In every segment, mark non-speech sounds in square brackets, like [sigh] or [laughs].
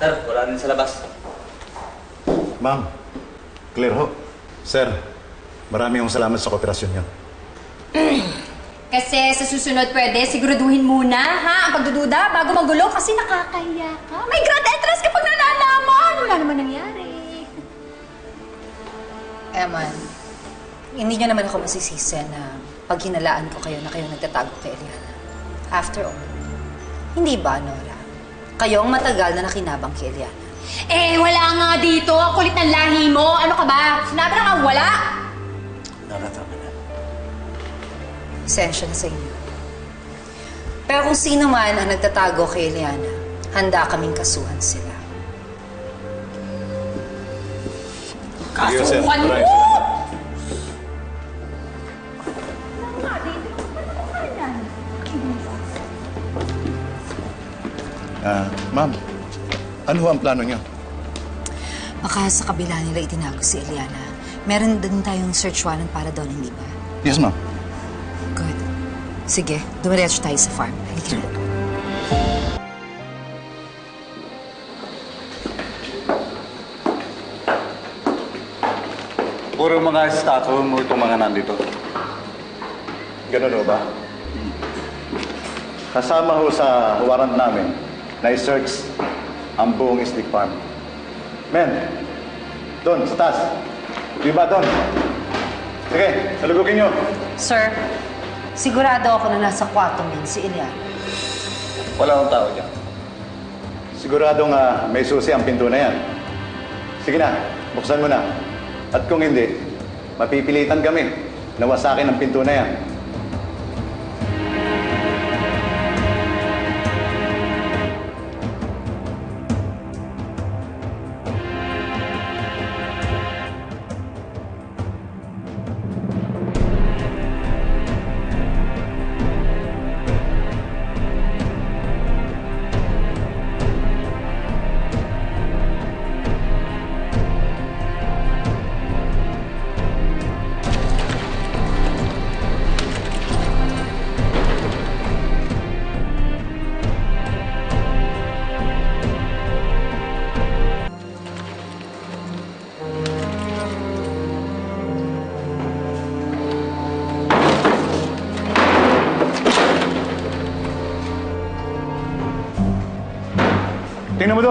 Sir, wala din sa labas. Ma'am, clear ho. Sir, marami yung salamat sa kooperasyon niyo. [clears throat] Kasi sa susunod pwede, siguraduhin muna, ha? Ang pagdududa bago magulo kasi nakakahiya ka. May grand entrance kapag nalalaman. Wala naman nangyari. [laughs] Eman, hindi niyo naman ako masisisi na pag hinalaan ko kayo na kayo nagtatago kay Eliana. After all, hindi ba, Nora? Kayo ang matagal na nakinabang kay Eliana. Eh, wala nga dito. Ang kulit ng lahi mo. Ano ka ba? Sinabi na nga wala. Naratama na. Pasensya na sa inyo. Pero kung sino man ang nagtatago kay Eliana, handa kaming kasuhan sila. Kasuhan mo! Ah, ma'am, ano ho ang plano niyo? Baka sa kabila nila itinago si Eliana, meron din tayong search warrant para doon, hindi ba? Yes, ma'am. Good. Sige, dumiretso tayo sa farm. Halika na. Puro mga statue mo itong mga nandito. Ganun ba? Kasama ho sa warrant namin na i-search ang buong Stick Farm. Men, doon, sa taas. Di ba doon? Sige, salugugin nyo. Sir, sigurado ako na nasa kwarto niyan si Eliana. Wala akong tao dyan. Siguradong ah, may susi ang pinto na yan. Sige na, buksan mo na. At kung hindi, mapipilitan kami na wasakin ang pinto na yan. Tingnan mo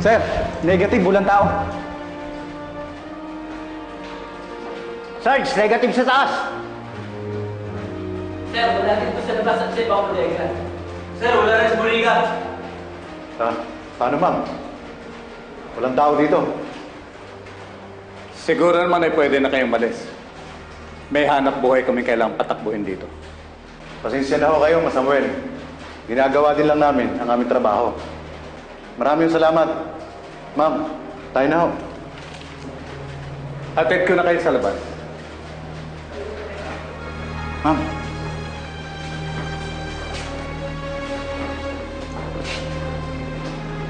Sir, negative, walang tao. Sarge, negative sa taas. Sir, wala din po sa labas at sa ibang bodega. Sir, wala rin sa bodega. Ha? Paano, ma'am? Walang tao dito. Siguro naman ay pwede na kayong malis. May hanap buhay kami kailangang patakbuhin dito. Pasensya na ho kayo, Mas Samuel. Ginagawa din lang namin ang aming trabaho. Maraming salamat. Ma'am, tayo na ho. Atid ko na kayo sa labas. Ma'am,